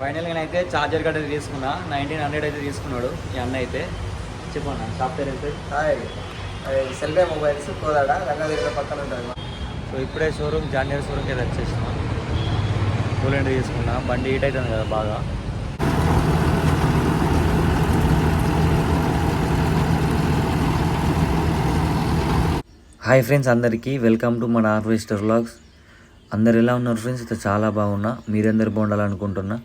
ఫైనల్గా అయితే చార్జర్ అయితే తీసుకున్నా. నైన్టీన్ హండ్రెడ్ అయితే తీసుకున్నాడు ఈ అన్న అయితే. చెప్పన్నా షాప్ పేరు అయితే సెల్వే మొబైల్స్ కోదాడ రంగాదేవి పక్కన ఉంటుంది సో ఇప్పుడే షోరూమ్ జాన్యర్ షోరూమ్కి అయితే వచ్చేసినా. కూలెంట్ తీసుకున్నా. బండి హీట్ అవుతుంది కదా బాగా. హాయ్ ఫ్రెండ్స్ అందరికీ వెల్కమ్ టు మన హార్వెస్టర్ వ్లాగ్స్ అందరు ఎలా ఉన్నారు ఫ్రెండ్స్ అయితే చాలా బాగున్నా. మీరందరు బాగుండాలనుకుంటున్నా.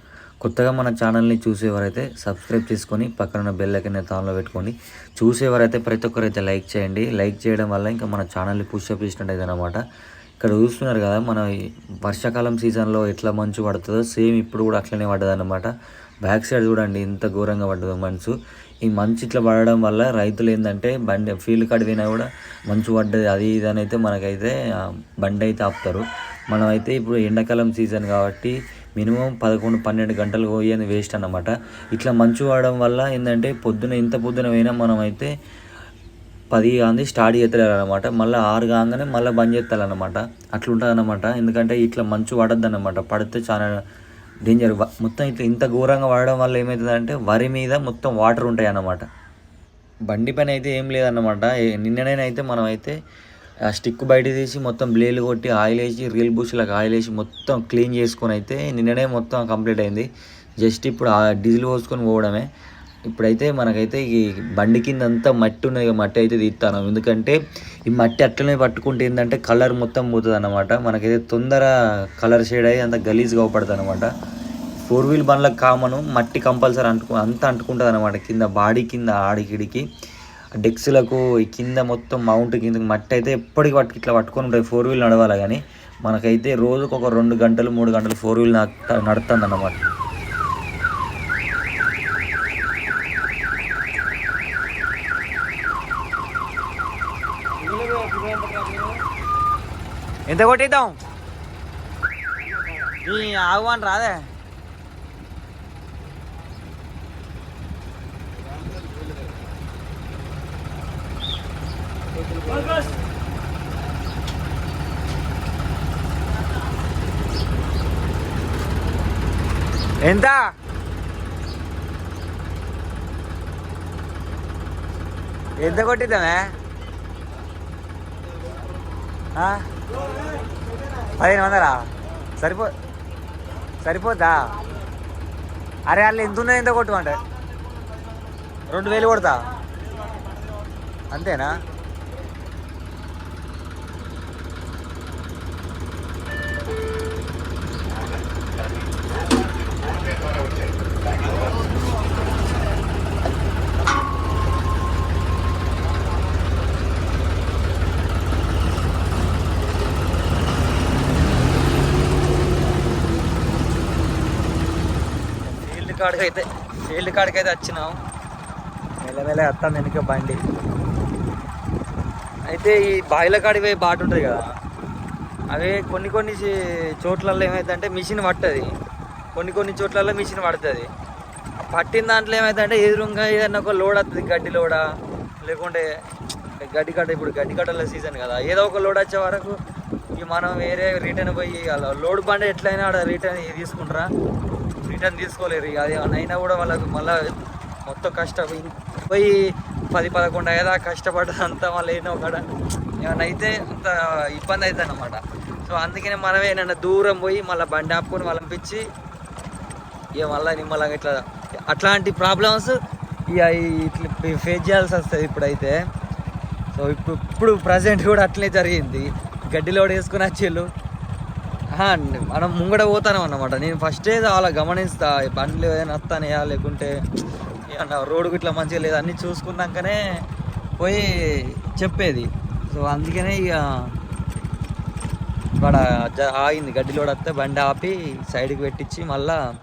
కొత్తగా మన ఛానల్ని చూసేవారైతే సబ్స్క్రైబ్ చేసుకొని పక్కన బెల్ ఐకన్ తాన్లో పెట్టుకోండి. చూసేవారైతే ప్రతి ఒక్కరైతే లైక్ చేయండి. లైక్ చేయడం వల్ల ఇంకా మన ఛానల్ని పుష్అప్ చేసినట్టు అనమాట ఇక్కడ చూస్తున్నారు కదా మన వర్షాకాలం సీజన్లో ఎట్లా మంచు పడుతుందో సేమ్ ఇప్పుడు కూడా అట్లనే పడ్డది అనమాట బ్యాక్ సైడ్ చూడండి ఇంత ఘోరంగా పడ్డదో మంచు. ఈ మంచు ఇట్లా పడడం వల్ల రైతులు ఏంటంటే బండి ఫీల్డ్ కడిగినా పోయినా కూడా మంచు పడ్డది. అది ఇది అని అయితే మనకైతే బండి అయితే ఆపుతారు. మనమైతే ఇప్పుడు ఎండాకాలం సీజన్ కాబట్టి మినిమం పదకొండు పన్నెండు గంటలు పోయేది వేస్ట్ అన్నమాట. ఇట్లా మంచు వాడడం వల్ల ఏంటంటే పొద్దున ఇంత పొద్దున పోయినా మనమైతే పది కాంది స్టార్ట్ చేస్తారు అనమాట మళ్ళీ ఆరు కాగానే మళ్ళీ బంద్ చేస్తారనమాట అట్లుంటుంది అనమాట ఎందుకంటే ఇట్లా మంచు పడద్దు అనమాట పడితే చాలా డేంజర్ మొత్తం ఇట్లా ఇంత ఘోరంగా పడడం వల్ల ఏమవుతుందంటే వరి మీద మొత్తం వాటర్ ఉంటాయి అన్నమాట బండి పని అయితే ఏం లేదన్నమాట. నిన్ననేనైతే మనం అయితే స్టిక్ బయట తీసి మొత్తం బ్లేలు కొట్టి ఆయిల్ వేసి రీల్ బుష్లకు ఆయిల్ వేసి మొత్తం క్లీన్ చేసుకొని అయితే నిన్ననే మొత్తం కంప్లీట్ అయింది. జస్ట్ ఇప్పుడు ఆ డీజిల్ పోసుకొని పోవడమే. ఇప్పుడైతే మనకైతే ఈ బండి కింద అంతా మట్టి ఉన్నది మట్టి అయితే తీస్తాను. ఎందుకంటే ఈ మట్టి అట్లనే పట్టుకుంటే ఏంటంటే కలర్ మొత్తం పోతుంది అనమాట మనకైతే తొందర కలర్ షేడ్ అయ్యి అంత గలీజ్గా అవుపడుతుంది అనమాట ఫోర్ వీల్ బండ్లకు కామను మట్టి కంపల్సరీ అంటుకు అంతా అంటుకుంటుంది అనమాట కింద బాడీ కింద ఆడికిడికి. డెక్స్లకు ఈ కింద మొత్తం మౌంట్ కింద మట్టి అయితే ఎప్పటికి పట్టు ఇట్లా పట్టుకొని ఉంటుంది ఫోర్ వీల్ నడవాలి కానీ మనకైతే రోజుకు ఒక రెండు గంటలు మూడు గంటలు ఫోర్ వీల్ నడుతుంది అన్నమాట ఎంత కొట్టిద్దాం? ఈ రాదే. ఎంత ఎంత కొట్టిద్దామే? పదిహేను వందలా? సరిపో సరిపోద్దా? అరే వాళ్ళు ఎంత ఉన్నాయి ఎంత కొట్టుకుంటే రెండు వేలు కొడతా? అంతేనా ఫీల్డ్ కాడికి అయితే ఫీల్డ్ కాడికి అయితే వచ్చినాం మెల్లమెల్ల వస్తాను వెనుక బండి. అయితే ఈ బాయిల కాడికి పోయి బాట ఉంటుంది కదా అవి కొన్ని కొన్ని చోట్లలో ఏమైందంటే మిషన్ పట్టది. కొన్ని కొన్ని చోట్లలో మిషన్ పడుతుంది. పట్టిన దాంట్లో ఏమైందంటే ఎదురుగా ఏదైనా ఒక లోడ్ వస్తుంది గడ్డి లోడా? లేకుంటే గడ్డి కట్ట ఇప్పుడు గడ్డి కట్టల సీజన్ కదా ఏదో ఒక లోడ్ వచ్చే వరకు ఇక మనం వేరే రిటర్న్ పోయి లోడ్ బండి ఎట్లయినా ఆడ రిటర్న్ తీసుకుంటారా? రిటర్న్ తీసుకోలేరు ఇక. అది అయినా కూడా వాళ్ళకు మళ్ళీ మొత్తం కష్టపోయి పోయి పది పదకొండు అయ్యేదా కష్టపడ్డదంతా మళ్ళీ ఏదో ఒకడ ఏమన్నా అయితే అంత ఇబ్బంది అవుతుంది అనమాట సో అందుకనే మనమే ఏమైనా దూరం పోయి మళ్ళీ బండి ఆపుకొని వాళ్ళని ఇక మళ్ళీ నిమ్మలంగా ఇట్లా అట్లాంటి ప్రాబ్లమ్స్ ఇక ఇట్లా ఫేస్ చేయాల్సి వస్తుంది ఇప్పుడైతే. సో ఇప్పుడు ఇప్పుడు ప్రజెంట్ కూడా అట్లే జరిగింది. గడ్డిలోడ్ వేసుకుని వచ్చేళ్ళు. మనం ముంగడ పోతానే అన్నమాట. నేను ఫస్టే అలా గమనిస్తా బండ్లు ఏదైనా వస్తానయా లేకుంటే ఏమన్నా రోడ్డు ఇట్లా మంచిగా లేదు అన్నీ చూసుకున్నాకనే పోయి చెప్పేది. సో అందుకనే ఇక ఇక్కడ జ- ఆగింది. గడ్డిలోడ్ వస్తే బండి ఆపి సైడ్కి పెట్టించి మళ్ళా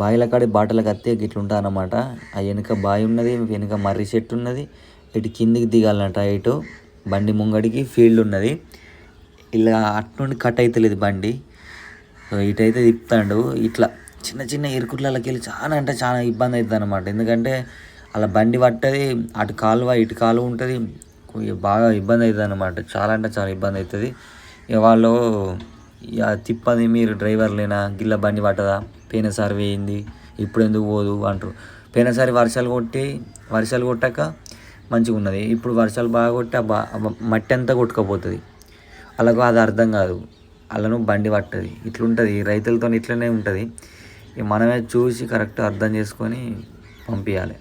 బాయిల కాడి బాటలకు కత్తే ఇట్లా అనమాట ఆ వెనుక బావి ఉన్నది వెనుక మర్రి చెట్టు ఉన్నది. ఇటు కిందికి దిగాలంట ఇటు. బండి ముంగడికి ఫీల్డ్ ఉన్నది. ఇలా అటు నుండి కట్ అవుతలేదు బండి. సో ఇటైతే తిప్పుతాడు. ఇట్లా చిన్న చిన్న ఇరుకుట్లకి వెళ్ళి చాలా అంటే చాలా ఇబ్బంది అవుతుంది అనమాట ఎందుకంటే అలా బండి పట్టది అటు కాలువ ఇటు కాలువ ఉంటుంది. బాగా ఇబ్బంది అవుతుంది అనమాట చాలా అంటే చాలా ఇబ్బంది అవుతుంది ఇక వాళ్ళు ఇక తిప్పది మీరు డ్రైవర్లేనా? గిల్ల బండి పట్టదా? పోయినసారి వేయింది. ఇప్పుడు ఎందుకు పోదు అంటారు. పోయినసారి వర్షాలు కొట్టి వర్షాలు కొట్టాక మంచిగా ఉన్నది. ఇప్పుడు వర్షాలు బాగా కొట్టి ఆ మట్టి అంతా కొట్టుకపోతుంది. అలాగో అది అర్థం కాదు. అలాను బండి పట్టది. ఇట్లుంటుంది. రైతులతో ఇట్లనే ఉంటుంది. ఇక మనమే చూసి కరెక్ట్ అర్థం చేసుకొని పంపించాలి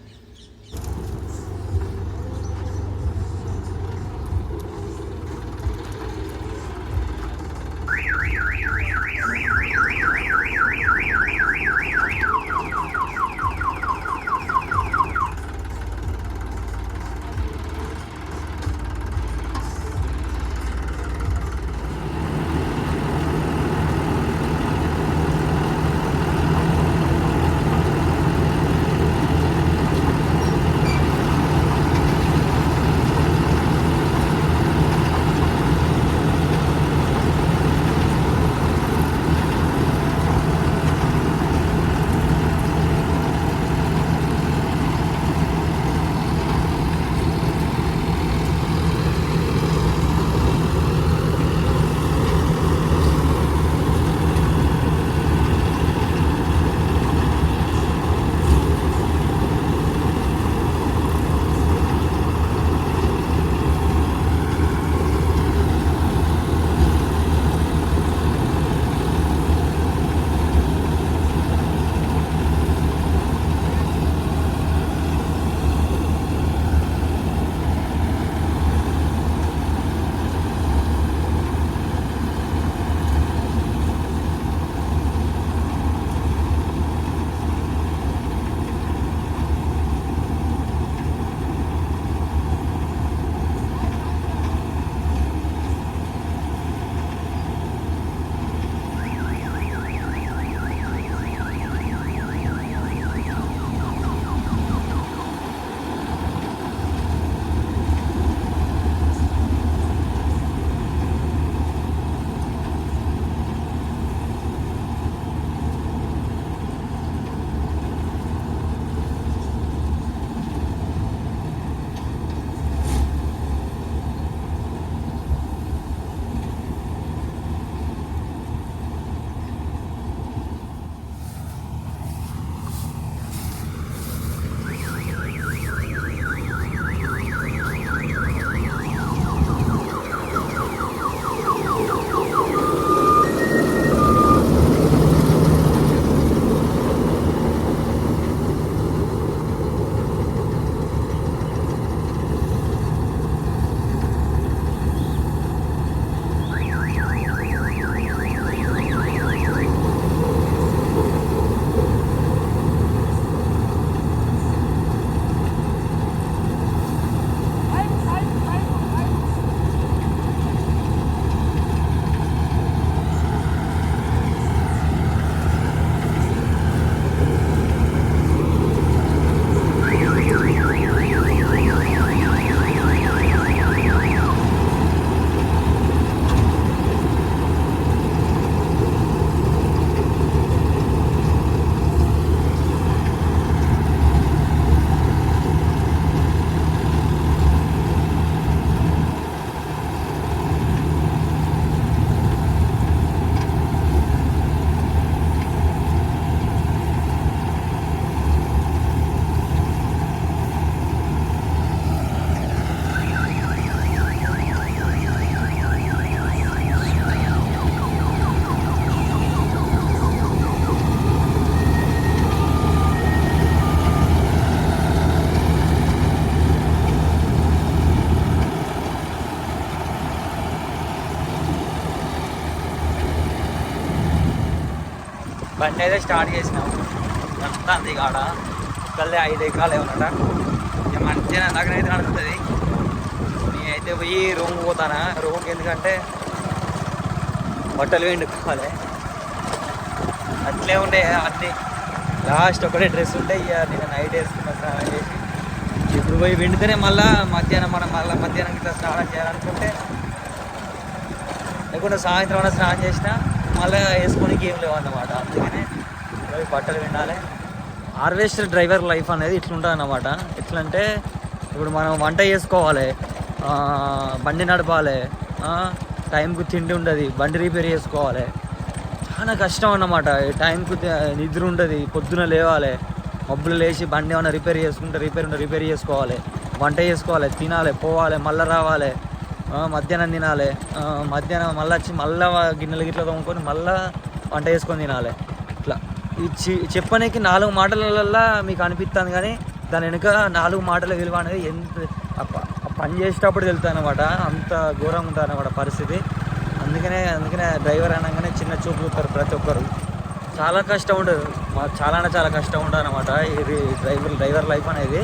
బండి అయితే స్టార్ట్ చేసినాం. అంతా అంది కాడ? కళ్ళే ఐదు ఎకరాలు ఏమన్నట? ఇక మంచిగా నగనైతే నడుస్తుంది. నేనైతే పోయి రూమ్ పోతానా? రూమ్కి ఎందుకంటే బట్టలు వెండుకోవాలి అట్లే ఉండే అన్నీ. లాస్ట్ ఒకటే డ్రెస్ ఉంటే ఇక నేను నైట్ వేసుకున్నా స్నానం చేసి. ఇప్పుడు పోయి వెండితేనే మళ్ళీ మధ్యాహ్నం మనం మళ్ళీ మధ్యాహ్నం ఇట్లా స్నానం చేయాలనుకుంటే లేకుంటే సాయంత్రం అయినా స్నానం చేసినా మళ్ళీ వేసుకొని ఏం లేవు అన్నమాట అందుకనే పోయి బట్టలు వినాలి హార్వెస్టర్ డ్రైవర్ లైఫ్ అనేది ఇట్లుంటుంది అన్నమాట ఎట్లంటే ఇప్పుడు మనం వంట చేసుకోవాలి బండి నడపాలి టైంకు తిండి ఉండదు బండి రిపేర్ చేసుకోవాలి. చాలా కష్టం అన్నమాట. టైంకు నిద్ర ఉండదు పొద్దున లేవాలి మబ్బులు లేచి బండి ఏమైనా రిపేర్ చేసుకుంటే రిపేర్ ఉంటే రిపేర్ చేసుకోవాలి వంట చేసుకోవాలి తినాలి పోవాలి మళ్ళీ రావాలి. మధ్యాహ్నం తినాలి. మధ్యాహ్నం మళ్ళీ వచ్చి మళ్ళీ గిన్నెలు గిట్ల తోముకొని మళ్ళీ వంట చేసుకొని తినాలి. ఇట్లా. ఈ చెప్పనీకి నాలుగు మాటలల్లా మీకు అనిపిస్తుంది కానీ దాని వెనుక నాలుగు మాటల విలువ అనేది ఎంత పని చేసేటప్పుడు తెలుస్తుంది అనమాట అంత ఘోరంగా ఉంటుంది అనమాట పరిస్థితి. అందుకనే అందుకనే డ్రైవర్ అనగానే చిన్న చూపు చూస్తారు ప్రతి ఒక్కరు. చాలా కష్టం ఉండదు మాకు చాలా అంటే చాలా కష్టం ఉంటుంది అనమాట ఇది డ్రైవర్ డ్రైవర్ లైఫ్ అనేది.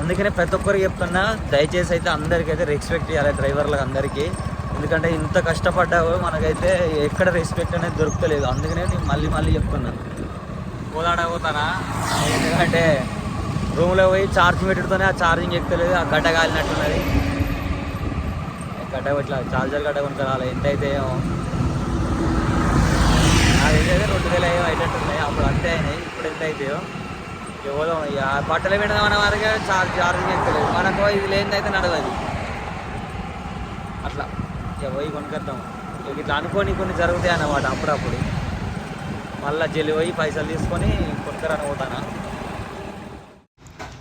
అందుకనే ప్రతి ఒక్కరికి చెప్తున్నా దయచేసి అయితే అందరికీ అయితే రెస్పెక్ట్ చేయాలి డ్రైవర్లకు అందరికీ. ఎందుకంటే ఇంత కష్టపడ్డా మనకైతే ఎక్కడ రెస్పెక్ట్ అనేది దొరుకుతలేదు. అందుకనే నేను మళ్ళీ మళ్ళీ చెప్తున్నాను కోదాడ పోతానా? ఎందుకంటే రూమ్లో పోయి ఛార్జ్ పెట్టుతూనే ఆ ఛార్జింగ్ ఎక్కుతలేదు ఆ గడ్డ కాలినట్టున్నది. గడ్డ ఇట్లా ఛార్జర్ గడ్డ కొనుక్కోవాలి? ఎంత అయితే ఏమో అదైతే రెండు వేల ఏమో అయ్యేటట్టున్నాయి అప్పుడు అంతే అయినాయి. ఇప్పుడు ఎంత అవుతాయో ఎవరో ఇక బట్టలు పెట్టడం అన్న వరకు చార్జ్ ఛార్జింగ్ ఎక్కలేదు మనకు ఇది లేనిదైతే నడవదు అట్లా. ఇక పోయి కొనుక్కొద్దాం. ఇక ఇట్లా అనుకొని కొన్ని జరుగుతాయి అన్నమాట అప్పుడప్పుడు. మళ్ళీ జల్లి పోయి పైసలు తీసుకొని కొనుక్కరని పోతానా?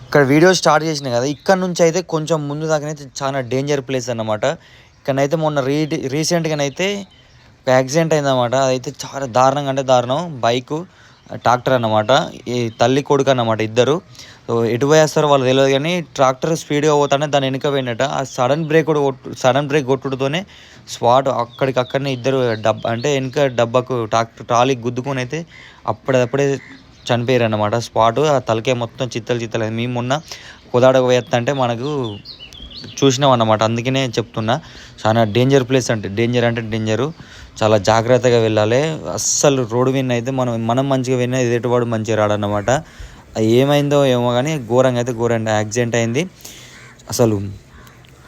ఇక్కడ వీడియో స్టార్ట్ చేసిన కదా ఇక్కడ నుంచి అయితే కొంచెం ముందు దాకానైతే చాలా డేంజర్ ప్లేస్ అన్నమాట. ఇక్కడనైతే మొన్న రీ రీసెంట్గానైతే ఒక యాక్సిడెంట్ అయిందన్నమాట. అదైతే చాలా దారుణంగా అంటే దారుణం. బైకు ట్రాక్టర్ అన్నమాట ఈ తల్లి కొడుకు అన్నమాట ఇద్దరు. ఎటు పోయేస్తారో వాళ్ళు తెలియదు కానీ ట్రాక్టర్ స్పీడ్గా పోతానే దాని వెనుక పోయినట ఆ సడన్ బ్రేక్ కూడా కొట్టు సడన్ బ్రేక్ కొట్టుడుతోనే స్పాట్ అక్కడికక్కడనే ఇద్దరు డబ్బ అంటే వెనుక డబ్బాకు ట్రాక్టర్ ట్రాలీ గుద్దుకొని అయితే అప్పుడప్పుడే చనిపోయారు అన్నమాట స్పాట్ ఆ తలకే మొత్తం చిత్తలు చిత్తలు. మేము మొన్న కుదాడకు పోయేస్తంటే మనకు చూసినాం అన్నమాట అందుకనే చెప్తున్నా. చాలా డేంజర్ ప్లేస్ అంటే డేంజర్ అంటే డేంజరు చాలా జాగ్రత్తగా వెళ్ళాలి. అస్సలు రోడ్డు విన్ అయితే మనం మనం మంచిగా విన్నా ఎదుటివాడు మంచిగా రాడన్నమాట. ఏమైందో ఏమో కానీ ఘోరంగా అయితే ఘోరంగా యాక్సిడెంట్ అయింది. అసలు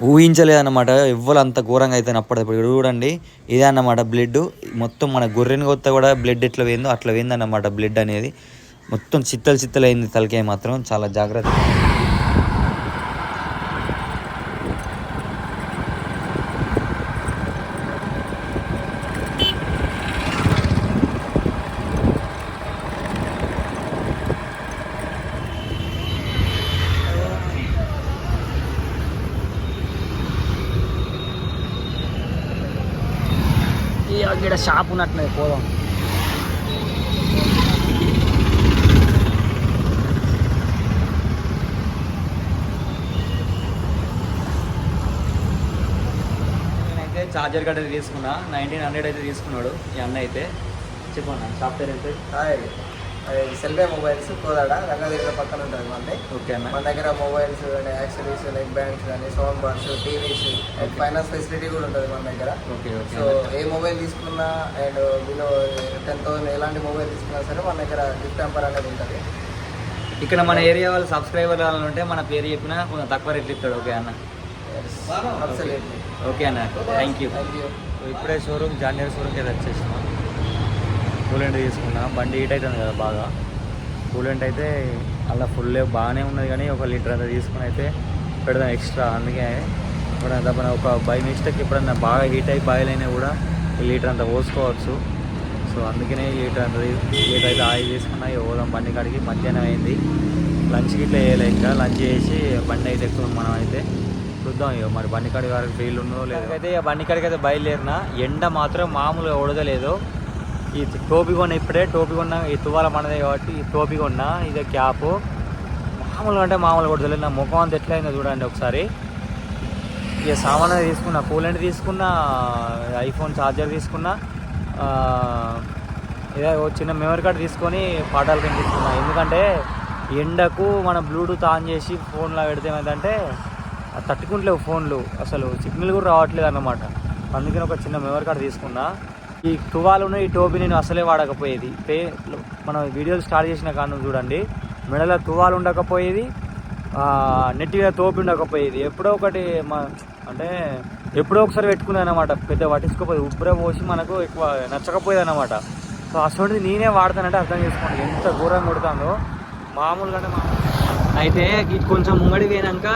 ఊహించలేదన్నమాట. ఎవ్వరు అంత ఘోరంగా అయితే అప్పటికప్పుడు చూడండి ఇదే అన్నమాట బ్లడ్ మొత్తం మన గొర్రెని కొత్త కూడా బ్లడ్ ఎట్లా పోయిందో అట్లా పోయిందన్నమాట బ్లడ్ అనేది. మొత్తం చిత్తలు చిత్తలు అయింది తలకాయ మాత్రం. చాలా జాగ్రత్త ఇక్కడ షాప్ ఉన్నట్టున్నది పోదాం. నేనైతే చార్జర్ కట్ట తీసుకున్నా. నైన్టీన్ హండ్రెడ్ అయితే తీసుకున్నాడు ఈ అన్న అయితే. చెప్పన్నా షాప్ పేరు? అయితే సెల్వే మొబైల్స్ కోదాడ రంగదేవిలో పక్కన ఉంటుంది మనది. ఓకే అన్న. మన దగ్గర మొబైల్స్ కానీ యాక్సరీస్ నెక్ బ్యాండ్స్ కానీ sound bars TVs and finance facility కూడా ఉంటుంది మన దగ్గర. ఓకే సో ఏ మొబైల్ తీసుకున్నా అండ్ బిలో టెన్ థౌసండ్ ఎలాంటి మొబైల్ తీసుకున్నా సరే మన దగ్గర గిఫ్ట్ టెంపర్ అనేది ఉంటుంది. ఇక్కడ మన ఏరియా వాళ్ళు సబ్స్క్రైబర్ వాళ్ళు ఉంటే మన పేరు చెప్పినా కొంచెం తక్కువ రేట్లు ఇస్తాడు. ఓకే అన్న. ఓకే అన్న. థ్యాంక్ యూ ఇప్పుడే షోరూమ్ జాన్యర్ షోరూమ్కి వచ్చేసినాం. కూలెంట్ తీసుకున్నా. బండి హీట్ అవుతుంది కదా బాగా. కూలెంట్ అయితే అలా ఫుల్ బాగానే ఉన్నది కానీ ఒక లీటర్ అంతా తీసుకుని అయితే పెడదాం ఎక్స్ట్రా. అందుకే ఎప్పుడైనా తప్పన ఒక బై మిస్టేక్ ఎప్పుడన్నా బాగా హీట్ అయి బాయిల్ అయినా కూడా ఈ లీటర్ అంతా పోసుకోవచ్చు. సో అందుకనే లీటర్ అంత లీటర్ అయితే ఆయిల్ తీసుకున్నా పోదాం బండి కాడికి. మధ్యాహ్నం అయింది. లంచ్ ఇట్లా వేయలే ఇంకా. లంచ్ చేసి బండి అయితే ఎక్కువ మనం అయితే. చూద్దాం ఇక మరి బండి కాడి వరకు ఫెయిల్ ఉందో లేదో. అయితే ఇక బండి కాడికి అయితే బయలుదేరిన. ఎండ మాత్రం మామూలుగా ఉడదలేదు ఈ టోపీ కొన్న ఇప్పుడే టోపీ కొన్న ఈ తువాల మనదే కాబట్టి ఈ టోపీ కొన్న ఇదే క్యాప్. మామూలుగా అంటే మామూలుగా కూడా తెలియదు. నా ముఖం అంత ఎట్లయిందో చూడండి ఒకసారి. ఇక సామాన్ తీసుకున్నా కూలెంట్ తీసుకున్నా ఐఫోన్ ఛార్జర్ తీసుకున్నా ఇదే చిన్న మెమరీ కార్డు తీసుకొని పాఠాలు వినిపిస్తున్నా. ఎందుకంటే ఎండకు మన బ్లూటూత్ ఆన్ చేసి ఫోన్లో పెడితే ఏమైందంటే అది తట్టుకుంటలేవు ఫోన్లు. అసలు సిగ్నల్ కూడా రావట్లేదు అన్నమాట. అందుకని ఒక చిన్న మెమరీ కార్డ్ తీసుకున్నా. ఈ తువాలును ఈ టోపీ నేను అసలే వాడకపోయేది. పే మనం వీడియోలు స్టార్ట్ చేసిన కాను చూడండి. మెడలో తువాలు ఉండకపోయేది నెట్టిగా తోపి ఉండకపోయేది. ఎప్పుడో ఒకటి మా అంటే ఎప్పుడో ఒకసారి పెట్టుకున్నాను అనమాట పెద్ద పట్టించుకోపోయి ఉబ్బర పోసి మనకు ఎక్కువ నచ్చకపోయేది అనమాట సో అసలు నేనే వాడతానంటే అర్థం చేసుకోండి. ఎంత ఘోరంగా కొడుతుందో. మామూలుగా అంటే అయితే ఇది కొంచెం ముంగడి పోయినాక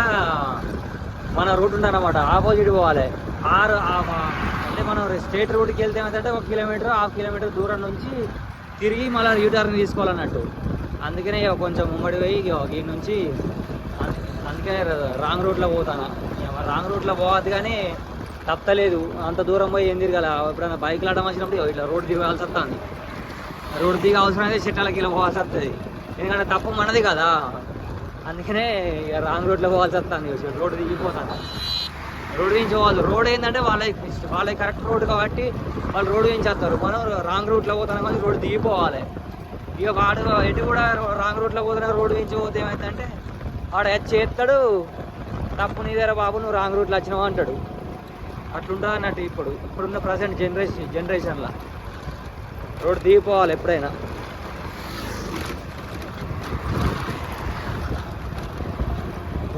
మన రూట్ ఉందన్నమాట. ఆపోజిట్ పోవాలి. ఆరు ఆ మా- అంటే మనం స్టేట్ రోడ్కి వెళ్తే ఏమంటే ఒక కిలోమీటర్ హాఫ్ కిలోమీటర్ దూరం నుంచి తిరిగి మళ్ళీ యూటర్న్ తీసుకోవాలన్నట్టు. అందుకనే ఇక కొంచెం ఉమ్మడి పోయి ఇక ఈ నుంచి అందుకనే రాంగ్ రూట్లో పోతాను. రాంగ్ రూట్లో పోవద్దు కానీ తప్పలేదు. అంత దూరం పోయి ఏం తిరగాల? ఎప్పుడైనా బైక్లు ఆడడం వచ్చినప్పుడు ఇట్లా రోడ్ దిగాల్సి వస్తుంది. రోడ్ దిగ అవసరం అయితే చెట్టాలకి ఇలా పోవాల్సి వస్తుంది. ఎందుకంటే తప్పు మనది కదా. అందుకనే ఇక రాంగ్ రోడ్లో పోవాల్సి వస్తుంది. రోడ్ దిగిపోతాను. రోడ్ నుంచి పోవాలి. రోడ్ ఏంటంటే వాళ్ళకి వాళ్ళకి కరెక్ట్ రోడ్ కాబట్టి వాళ్ళు రోడ్ వేయించేస్తారు మనం రాంగ్ రూట్లో పోతున్నాం కానీ రోడ్ దిగిపోవాలి. ఇక వాడు ఎటు కూడా రాంగ్ రూట్లో పోతున్నా రోడ్ నుంచి పోతే ఏమైందంటే వాడు హెచ్ చేస్తాడు తప్పు నీదేరా బాబు నువ్వు రాంగ్ రూట్లో వచ్చినావు అంటాడు. అట్లుంటుంది అన్నట్టు ఇప్పుడు. ఇప్పుడున్న ప్రజెంట్ జనరేషన్ జనరేషన్లో రోడ్ దిగిపోవాలి ఎప్పుడైనా.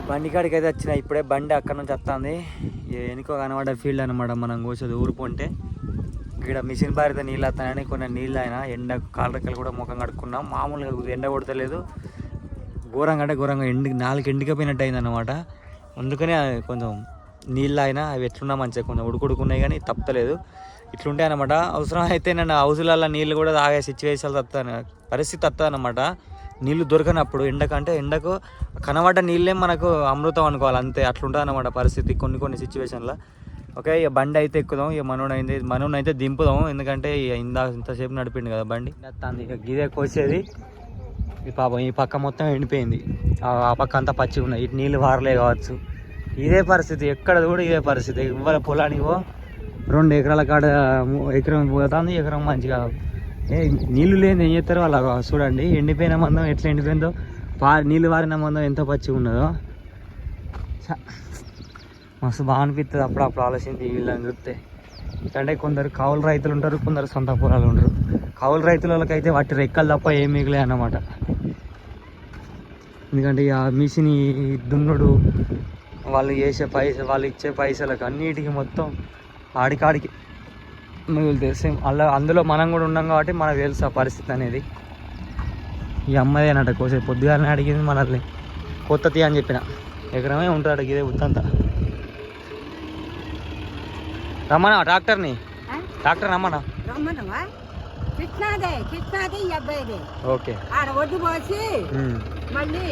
బండి కాడికి అయితే వచ్చిన ఇప్పుడే బండి అక్కడ నుంచి వస్తుంది. ఎనుకో కనబడే ఫీల్డ్ అనమాట మనం కూర్చోది ఊరుకుంటే. ఇక్కడ మిషన్ బారితే నీళ్ళు వస్తాయని కొన్ని నీళ్ళు అయినా ఎండ కాళ్ళకలు కూడా ముఖం కడుక్కున్నాం. మామూలుగా ఎండ కొడతలేదు. ఘోరంగా అంటే ఘోరంగా ఎండి నాలుగు ఎండికపోయినట్టు అయింది అనమాట అందుకనే కొంచెం నీళ్ళు అయినా అవి ఎట్లున్నా మంచిగా కొంచెం ఉడుకుడుకున్నాయి కానీ తప్పలేదు ఇట్లుంటాయి అనమాట అవసరం అయితే నన్ను హౌసులలో నీళ్ళు కూడా తాగే సిచ్యువేషన్ వస్తాను పరిస్థితి వస్తుంది అనమాట నీళ్ళు దొరకనప్పుడు ఎండకంటే ఎండకు కనబడ్డ నీళ్ళే మనకు అమృతం అనుకోవాలి. అంతే అట్లుంటుంది అనమాట పరిస్థితి కొన్ని కొన్ని సిచ్యువేషన్లో ఓకే ఇక బండి అయితే ఎక్కుదాం ఇక మనోడు అయింది మనోడు అయితే దింపుదాం. ఎందుకంటే ఇక ఇందా ఇంతసేపు నడిపిండు కదా బండి. ఇక గిదే కోసేది. ఈ పాపం ఈ పక్క మొత్తం ఎండిపోయింది. ఆ పక్క అంతా పచ్చిగా ఉన్నాయి. ఇటు నీళ్ళు వారలే కావచ్చు. ఇదే పరిస్థితి. ఎక్కడ కూడా ఇదే పరిస్థితి. ఇవ్వాలి పొలానికి పో. రెండు ఎకరాల కాడ ఎకరం పోతుంది ఎకరం మంచిగా ఏ నీళ్ళు లేని ఏం చేస్తారు? అలా చూడండి ఎండిపోయిన మందం ఎట్లా ఎండిపోయిందో? పా నీళ్ళు వారిన మందం ఎంత పచ్చిగా ఉన్నదో. మస్తు బాగా అనిపిస్తుంది అప్పుడప్పుడు ఆలోచించి వీళ్ళని చూస్తే. అంటే కొందరు కౌలు రైతులు ఉంటారు కొందరు సొంత పొలాలు ఉంటారు. కౌలు రైతులకైతే వాటి రెక్కలు తప్ప ఏం మిగిలే అన్నమాట. ఎందుకంటే ఆ మిషన్ దున్నుడు వాళ్ళు చేసే పైస వాళ్ళు ఇచ్చే పైసలకు అన్నిటికీ మొత్తం ఆడికాడికి మిగులుతాయి సేమ్ అలా అందులో మనం కూడా ఉన్నాం కాబట్టి మనకు తెలుసు ఆ పరిస్థితి అనేది. ఈ అమ్మాయినట కోసే పొద్దుగానే అడిగింది మనల్ని. కొత్త తీ అని చెప్పిన. ఎకరమే ఉంటాడు ఇదే ఉత్తంతా. రమ్మనా డాక్టర్ని? డాక్టర్ రమ్మనా? ఓకే. ఆడ ఒడ్డు పోసి. మళ్ళీ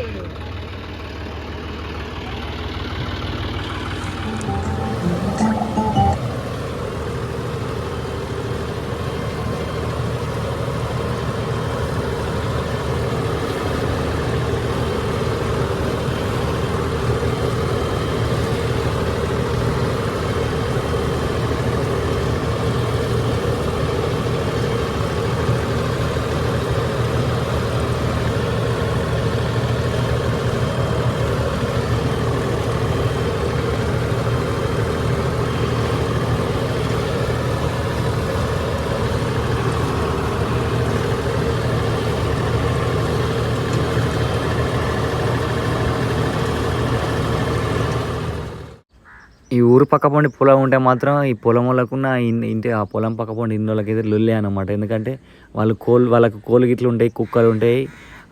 ఈ ఊరు పక్క పండి పొలం ఉంటే మాత్రం ఈ పొలం వాళ్ళకున్న ఇంటి ఆ పొలం పక్క పండి ఇన్ని వాళ్ళకి అయితే లొల్లే అనమాట ఎందుకంటే వాళ్ళు కోళ్ళు వాళ్ళకు కోళ్ళు గిట్లు ఉంటాయి కుక్కలు ఉంటాయి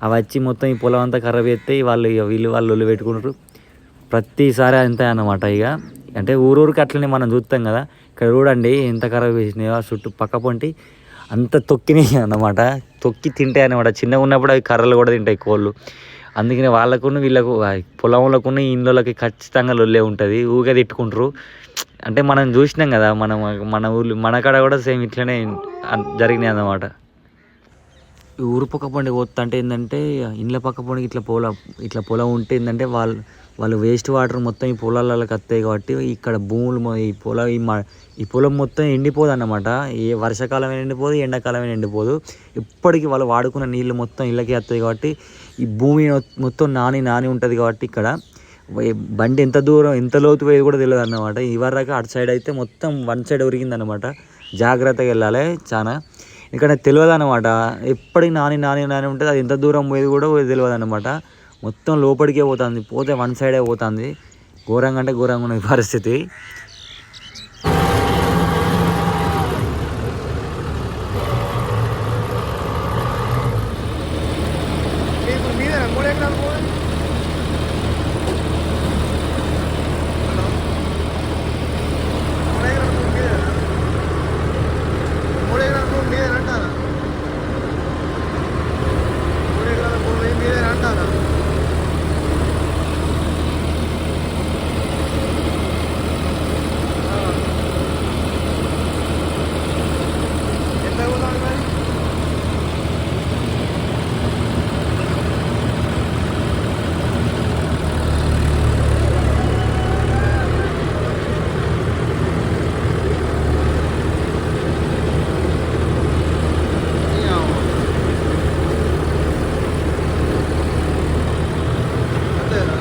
అవి వచ్చి మొత్తం ఈ పొలం అంతా ఖరాబ్ చేస్తే వాళ్ళు ఇక వీళ్ళు వాళ్ళు లొల్లు పెట్టుకుంటారు. ప్రతిసారి అంతే అనమాట ఇక అంటే ఊరూరికి అట్లనే మనం చూస్తాం కదా ఇక్కడ చూడండి ఎంత ఖరాబ్ చేసినాయో ఆ చుట్టూ పక్క అంత తొక్కినాయి అనమాట తొక్కి తింటాయి అనమాట చిన్నగా ఉన్నప్పుడు అవి కర్రలు కూడా తింటాయి కోళ్ళు. అందుకని వాళ్ళకును వీళ్ళకు పొలంలో పొలంలోకున్న ఇండ్లకి ఖచ్చితంగా లొల్లే ఉంటుంది. ఊగే తిట్టుకుంటారు. అంటే మనం చూసినాం కదా మనం మన ఊర్లో మన కాడ కూడా సేమ్ ఇట్లనే జరిగినాయి అన్నమాట. ఊరు పక్క పండుగ పోతా అంటే ఏంటంటే ఇండ్ల పక్క పండుగ ఇట్లా పొలం ఇట్లా పొలం ఉంటే ఏంటంటే వాళ్ళు వాళ్ళు వేస్ట్ వాటర్ మొత్తం ఈ పొలాలకి వస్తాయి కాబట్టి ఇక్కడ భూములు ఈ పొలం ఈ మ- ఈ పొలం మొత్తం ఎండిపోదు అన్నమాట. ఏ వర్షాకాలం ఎండిపోదు ఎండాకాలం ఎండిపోదు. ఇప్పటికీ వాళ్ళు వాడుకున్న నీళ్ళు మొత్తం ఇళ్ళకి వస్తాయి కాబట్టి ఈ భూమి మొత్తం నాని నాని ఉంటుంది కాబట్టి ఇక్కడ. బండి ఎంత దూరం ఎంత లోతు పోయేది కూడా తెలియదు అన్నమాట. ఇవరక అటు సైడ్ అయితే మొత్తం వన్ సైడ్ ఉరిగింది జాగ్రత్తగా వెళ్ళాలి చాలా ఇక్కడ తెలియదు అనమాట ఎప్పటికి నాని నాని నాని ఉంటుంది అది ఎంత దూరం పోయేది కూడా తెలియదు అనమాట మొత్తం లోపలికే పోతుంది. పోతే వన్ సైడే పోతుంది. ఘోరంగా అంటే ఘోరంగా ఉన్నది పరిస్థితి. మీద మూడు ఎకరాలు భూమి హలో మూడు ఎకరాల భూమి మీదేనా మూడు ఎకరాల భూమి మీదేనా అంటారా మూడు ఎకరాల భూమి మీదేనా అంటారా ఆ. ఎంత అవుతుంది మరి అంతేనా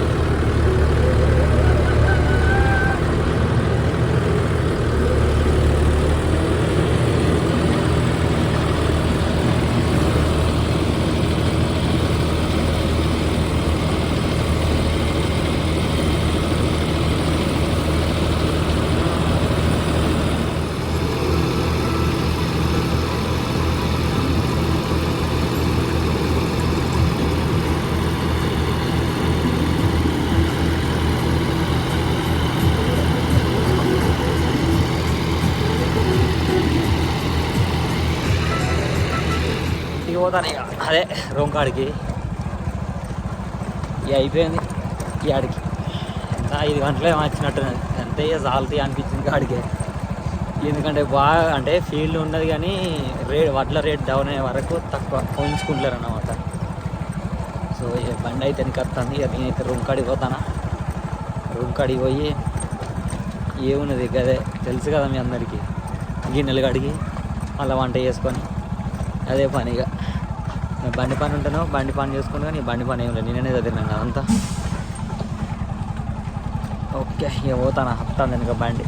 ఇక పోతాను ఇక అదే రూమ్ కాడికి. ఇక అయిపోయింది ఈ ఆడికి. ఎంత ఐదు గంటలే వచ్చినట్టు అంతే ఇక చాలుతాయి అనిపించింది కాడికి. ఎందుకంటే బాగా అంటే ఫీల్డ్ ఉన్నది కానీ రేట్ వడ్ల రేట్ డౌన్ అయ్యే వరకు తక్కువ పోయించుకుంటారు అన్నమాట. సో బండి అయితే వస్తుంది ఇక నేనైతే రూమ్ కాడికి పోతానా? రూమ్ కాడికి పోయి ఏమున్నది గదే తెలుసు కదా మీ అందరికీ. గిన్నెలు కడిగి మళ్ళీ వంట చేసుకొని అదే పని ఇక. బండి పని ఉంటాను బండి పని చేసుకుని కానీ బండి పని ఏం లేదు. నేనే చదివినాను అదంతా ఓకే ఇక పోతానా. వస్తాను బండి.